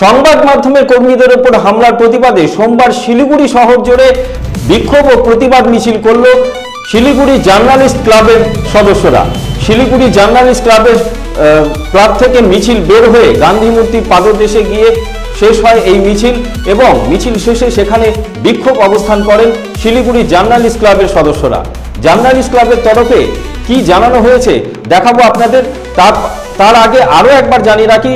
সংবাদ মাধ্যমের কর্মীদের উপর হামলার প্রতিবাদে সোমবার শিলিগুড়ি শহর জুড়ে বিক্ষোভ ও প্রতিবাদ মিছিল করল শিলিগুড়ি জার্নালিস্ট ক্লাবের সদস্যরা। শিলিগুড়ি জার্নালিস্ট ক্লাবের ক্লাব থেকে মিছিল বের হয়ে গান্ধী মূর্তির পাদদেশে গিয়ে শেষ হয় এই মিছিল এবং মিছিল শেষে সেখানে বিক্ষোভ অবস্থান করেন শিলিগুড়ি জার্নালিস্ট ক্লাবের সদস্যরা। জার্নালিস্ট ক্লাবের তরফে কি জানানো হয়েছে দেখাবো আপনাদের। তার তার আগে আরও একবার জানিয়ে রাখি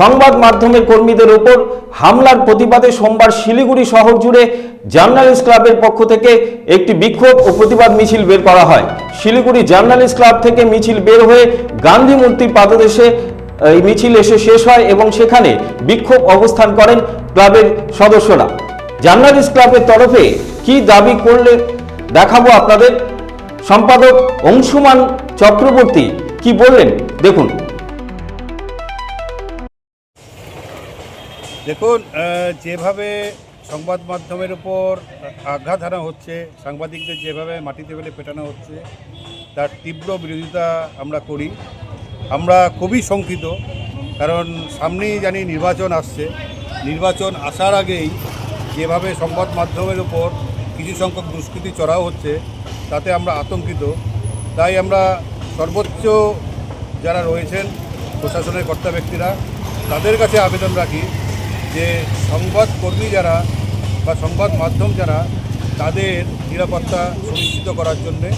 সংবাদ মাধ্যমের কর্মীদের উপর হামলার প্রতিবাদে সোমবার শিলিগুড়ি শহর জুড়ে জার্নালিস্ট ক্লাবের পক্ষ থেকে একটি বিক্ষোভ ও প্রতিবাদ মিছিল বের করা হয়। শিলিগুড়ি জার্নালিস্ট ক্লাব থেকে মিছিল বের হয়ে গান্ধী মূর্তির পাদদেশে এই মিছিল এসে শেষ হয় এবং সেখানে বিক্ষোভ অবস্থান করেন ক্লাবের সদস্যরা। জার্নালিস্ট ক্লাবের তরফে কি দাবি করলে দেখাবো আপনাদের? সম্পাদক অংশুমান চক্রবর্তী কি বললেন? দেখুন। দেখুন যেভাবে সংবাদ মাধ্যমের উপর আঘাত হানা হচ্ছে, সাংবাদিকদের যেভাবে মাটিতে ফেলে পেটানো হচ্ছে, তার তীব্র বিরোধিতা আমরা করি। আমরা খুবই শঙ্কিত, কারণ সামনেই জানি নির্বাচন আসছে। নির্বাচন আসার আগেই যেভাবে সংবাদ মাধ্যমের উপর কিছু সংখ্যক দুষ্কৃতি চড়াও হচ্ছে, তাতে আমরা আতঙ্কিত। তাই আমরা সর্বোচ্চ যারা রয়েছেন প্রশাসনের কর্তা ব্যক্তিরা, তাদের কাছে আবেদন রাখি যে সংবাদকর্মী যারা বা সংবাদ মাধ্যম যারা, তাদের নিরাপত্তা সুনিশ্চিত করার জন্যে।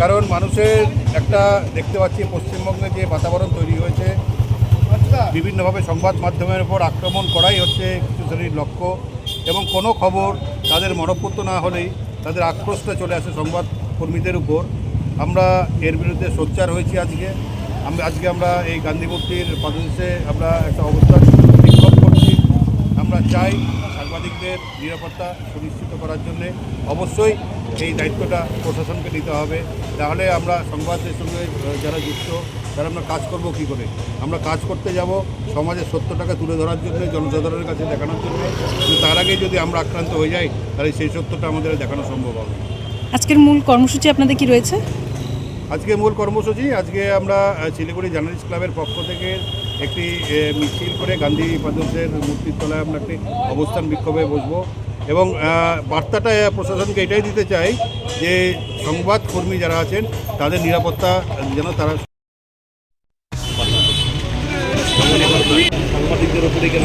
কারণ মানুষের একটা দেখতে পাচ্ছি, পশ্চিমবঙ্গে যে বাতাবরণ তৈরি হয়েছে, বিভিন্নভাবে সংবাদ মাধ্যমের উপর আক্রমণ করাই হচ্ছে কিছু শ্রেণির লক্ষ্য এবং কোনো খবর তাদের মনপুত্র না হলেই তাদের আক্রোশটা চলে আসে সংবাদ কর্মীদের উপর। আমরা এর বিরুদ্ধে সোচ্চার হয়েছি আজকে। আমরা আজকে আমরা এই গান্ধী মূর্তির আমরা একটা অবস্থান বিক্ষোভ আমরা চাই সাংবাদিকদের নিরাপত্তা সুনিশ্চিত করার জন্যে। অবশ্যই এই দায়িত্বটা প্রশাসনকে নিতে হবে। তাহলে আমরা সংবাদের সঙ্গে যারা যুক্ত তারা আমরা কাজ করব কী করে? আমরা কাজ করতে যাব সমাজের সত্যটাকে তুলে ধরার জন্য জনসাধারণের কাছে দেখানোর জন্য। কিন্তু তার আগে যদি আমরা আক্রান্ত হয়ে যাই তাহলে সেই সত্যটা আমাদের দেখানো সম্ভব হবে আজকের মূল কর্মসূচি আপনাদের কি রয়েছে? আজকে মূল কর্মসূচি আজকে আমরা শিলিগুড়ি জার্নালিস্ট ক্লাবের পক্ষ থেকে একটি মিছিল করে গান্ধী পাদসের মূর্তির তলায় আমরা একটি অবস্থান বিক্ষোভে বসবো। এবং বার্তাটা প্রশাসনকে এটাই দিতে চাই যে সংবাদ কর্মী যারা আছেন, তাদের নিরাপত্তা যেন তারা সাংবাদিকদের উপরে কেন